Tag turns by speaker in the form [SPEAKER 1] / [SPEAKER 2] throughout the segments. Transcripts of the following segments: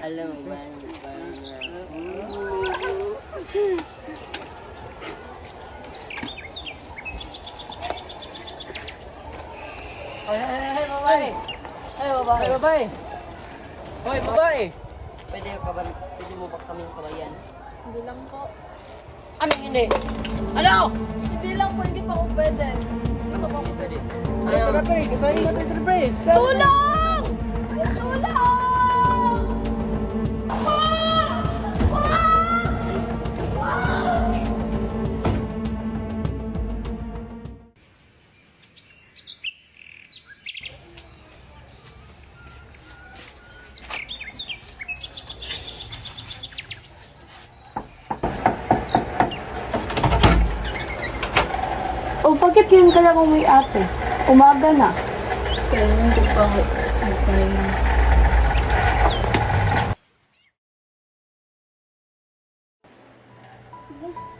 [SPEAKER 1] Alam mo ba,
[SPEAKER 2] Ay, ay, ay, babae! Ay, babae, babae! Hoy, babae!
[SPEAKER 1] pwede ka ba, pwede mo ba kami sabayan?
[SPEAKER 3] Hindi lang po.
[SPEAKER 2] Ano hindi? Ano?
[SPEAKER 3] Hindi lang po, hindi pa ako pwede. Hindi pa ako pwede.
[SPEAKER 2] Ano? Tara, pre! Kasali natin ito, pre!
[SPEAKER 3] Tulong! Tulong!
[SPEAKER 4] Bakit yun ka lang umuwi ate? Umaga na.
[SPEAKER 3] Kaya hindi pa magpahinga.
[SPEAKER 4] Anak!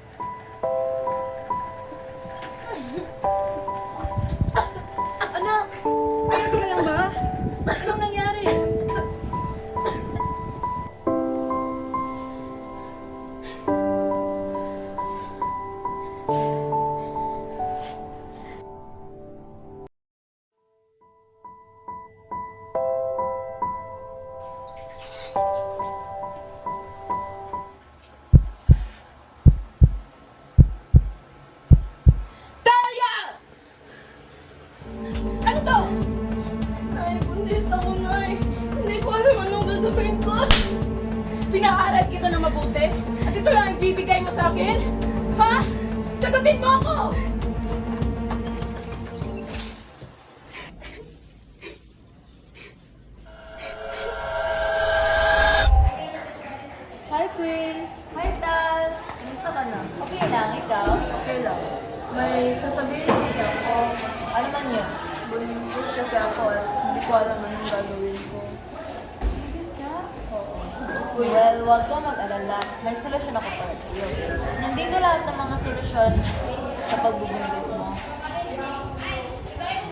[SPEAKER 3] Gagawin ko.
[SPEAKER 5] Pinaaral kita na mabuti? At ito lang ibibigay mo sa akin? Ha? Sagutin mo ako!
[SPEAKER 4] Hi, Queen! Hi, Tal! Kumusta ka na? Okay lang, ikaw?
[SPEAKER 3] Okay lang. May sasabihin kasi ako.
[SPEAKER 4] Ano man yun?
[SPEAKER 3] Buntis kasi ako at hindi ko alam anong gagawin
[SPEAKER 4] Well, huwag kang mag-alala. May solusyon ako para sa iyo. Nandito lahat ng mga solusyon sa pagbubuntis mo.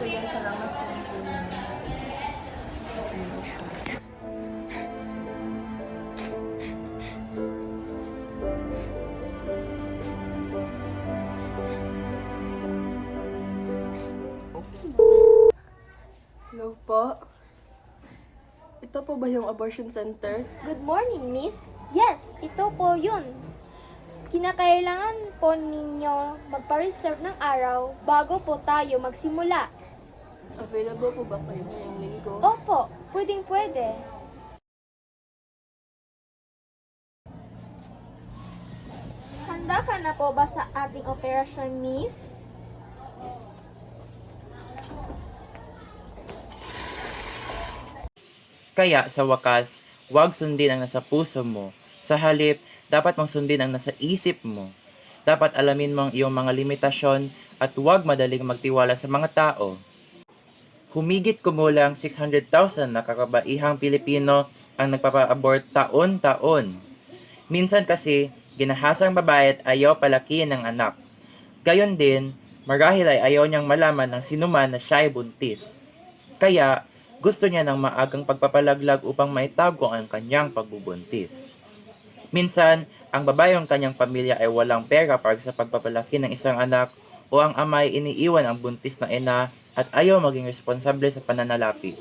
[SPEAKER 3] Sige, salamat sa tulong. Hello po. Ito po ba yung abortion center?
[SPEAKER 6] Good morning, miss. Yes, ito po yun. Kinakailangan po ninyo magpa-reserve ng araw bago po tayo magsimula.
[SPEAKER 3] Available po ba kayo ngayong linggo?
[SPEAKER 6] Opo, pwedeng pwede. Handa ka na po ba sa ating operasyon, miss?
[SPEAKER 7] Kaya sa wakas, huwag sundin ang nasa puso mo. Sa halip, dapat mong sundin ang nasa isip mo. Dapat alamin mo ang iyong mga limitasyon at huwag madaling magtiwala sa mga tao. Humigit kumulang 600,000 na kakabaihang Pilipino ang nagpapa-abort taon-taon. Minsan kasi, ginahasang babae at ayaw palakihin ng anak. Gayon din, marahil ay ayaw niyang malaman ng sinuman na siya ay buntis. Kaya, gusto niya ng maagang pagpapalaglag upang maitago ang kanyang pagbubuntis. Minsan, ang babae ng kanyang pamilya ay walang pera para sa pagpapalaki ng isang anak o ang ama ay iniiwan ang buntis na ina at ayaw maging responsable sa pananalapi.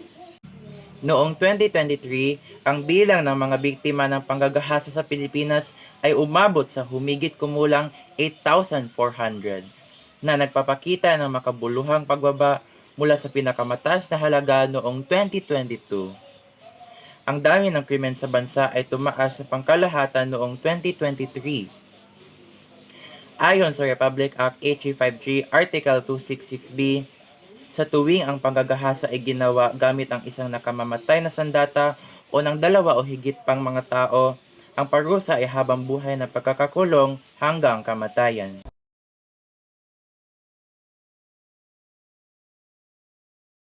[SPEAKER 7] Noong 2023, ang bilang ng mga biktima ng panggagahasa sa Pilipinas ay umabot sa humigit kumulang 8,400 na nagpapakita ng makabuluhang pagbaba mula sa pinakamataas na halaga noong 2022. Ang dami ng krimen sa bansa ay tumaas sa pangkalahatan noong 2023. Ayon sa Republic Act H353 Article 266B, sa tuwing ang panggagahasa ay ginawa gamit ang isang nakamamatay na sandata o ng dalawa o higit pang mga tao, ang parusa ay habang buhay na pagkakakulong hanggang kamatayan.